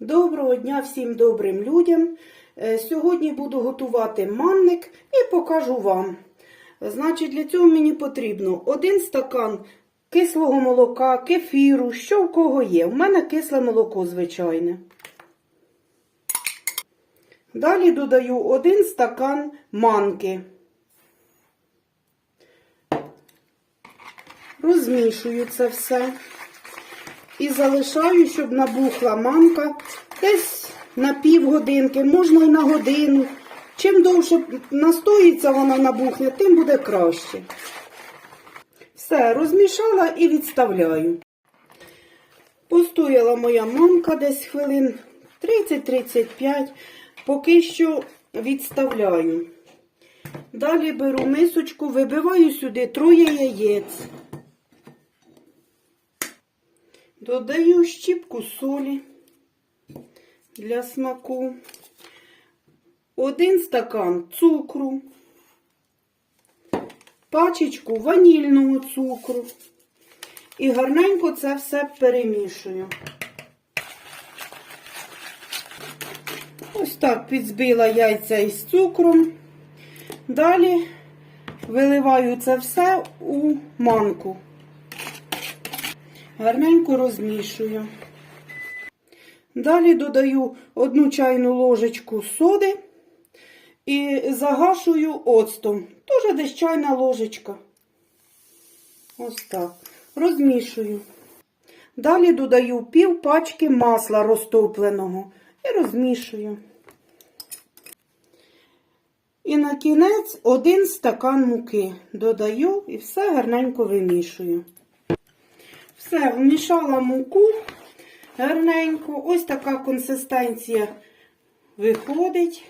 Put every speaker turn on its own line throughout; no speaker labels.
Доброго дня всім добрим людям. Е, Сьогодні буду готувати манник і покажу вам. Значить, для цього мені потрібно один стакан кислого молока, кефіру, що в кого є. У мене кисле молоко звичайне. Далі додаю один стакан манки. Розмішую це все. І залишаю, щоб набухла манка десь на півгодинки, можна й на годину. Чим довше настоїться вона набухне, тим буде краще. Все, розмішала і відставляю. Постояла моя манка десь хвилин 30-35, поки що відставляю. Далі беру мисочку, вибиваю сюди троє яєць. Додаю щіпку солі для смаку, один стакан цукру, пачечку ванільного цукру і гарненько це все перемішую. Ось так підзбила яйця із цукром. Далі виливаю це все у манку. Гарненько розмішую. Далі додаю одну чайну ложечку соди і загашую оцтом. Теж десь чайна ложечка. Ось так. Розмішую. Далі додаю пів пачки масла розтопленого і розмішую. І на кінець один стакан муки додаю і все гарненько вимішую. Все, вмішала муку гарненько. Ось така консистенція виходить.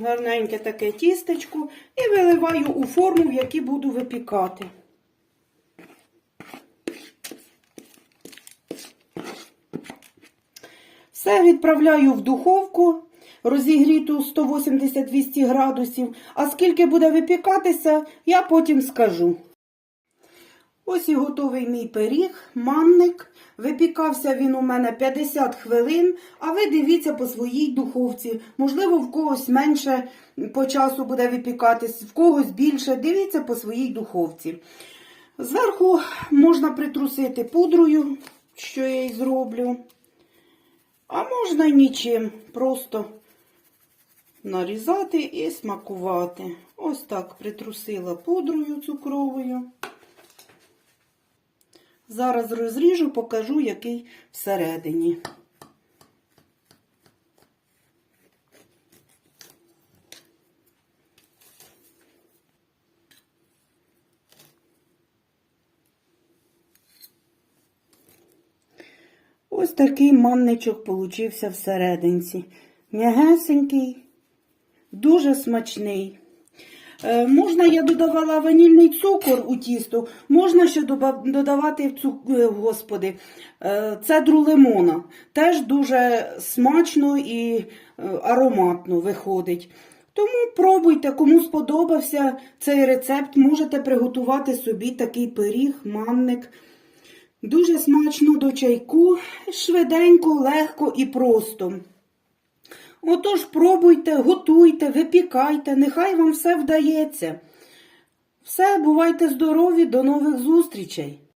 Гарненьке таке тістечко. І виливаю у форму, в якій буду випікати. Все відправляю в духовку розігріту 180-200 градусів. А скільки буде випікатися, я потім скажу. Ось і готовий мій пиріг, манник. Випікався він у мене 50 хвилин, а ви дивіться по своїй духовці. Можливо, в когось менше по часу буде випікатись, в когось більше. Дивіться по своїй духовці. Зверху можна притрусити пудрою, що я і зроблю. А можна нічим. Просто нарізати і смакувати. Ось так притрусила пудрою цукровою. Зараз розріжу, покажу, який всередині. Ось такий манничок получився всерединці. М'ягесенький, дуже смачний. Е, Можна, я додавала ванільний цукор у тісто, можна ще додавати е, господи, е, цедру лимона. Теж дуже смачно і ароматно виходить. Тому пробуйте, кому сподобався цей рецепт, можете приготувати собі такий пиріг, манник. Дуже смачно до чайку, швиденько, легко і просто. Отож, пробуйте, готуйте, випікайте, нехай вам все вдається. Все, бувайте здорові, до нових зустрічей!